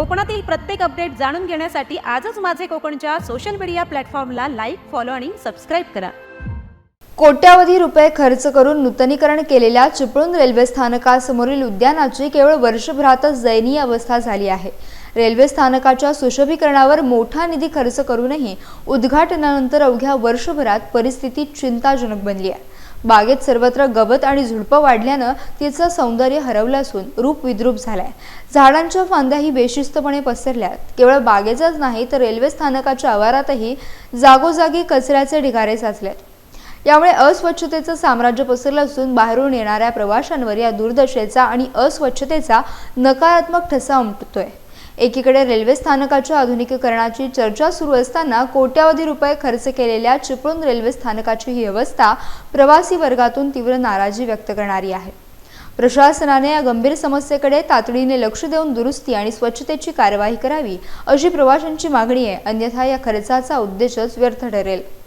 कोकणातील प्रत्येक अपडेट जाणून घेण्यासाठी आजच माझे कोकणच्या सोशल मीडिया प्लॅटफॉर्मला लाईक फॉलो आणि सबस्क्राईब करा. कोट्यावधी रुपये खर्च करून नूतनीकरण केलेल्या चिपळूण रेल्वे स्थानकासमोरील उद्यानाची केवळ वर्षभरातच दयनीय अवस्था झाली आहे. रेल्वे स्थानकाच्या सुशोभीकरणावर मोठा निधी खर्च करूनही उद्घाटनानंतर अवघ्या वर्षभरात परिस्थिती चिंताजनक बनली आहे. बागेत सर्वत्र गवत आणि झुडपं वाढल्यानं तिचं सौंदर्य हरवलं असून रूप विद्रूप झालंय. झाडांच्या फांद्याही बेशिस्तपणे पसरल्यात. केवळ बागेचाच नाही तर रेल्वे स्थानकाच्या आवारातही जागोजागी कचऱ्याचे ढिगारे साचलेत. यामुळे अस्वच्छतेचं साम्राज्य पसरलं असून बाहेरून येणाऱ्या प्रवाशांवर या दुर्दशेचा आणि अस्वच्छतेचा नकारात्मक ठसा उमटतोय. एकीकडे रेल्वे स्थानकाच्या आधुनिकीकरणाची चर्चा सुरू असताना कोट्यावधी रुपये खर्च केलेल्या चिपळूण रेल्वे स्थानकाची ही अवस्था प्रवासी वर्गातून तीव्र नाराजी व्यक्त करणारी आहे. प्रशासनाने या गंभीर समस्येकडे तातडीने लक्ष देऊन दुरुस्ती आणि स्वच्छतेची कार्यवाही करावी अशी प्रवाशांची मागणी आहे. अन्यथा या खर्चाचा उद्देशच व्यर्थ ठरेल.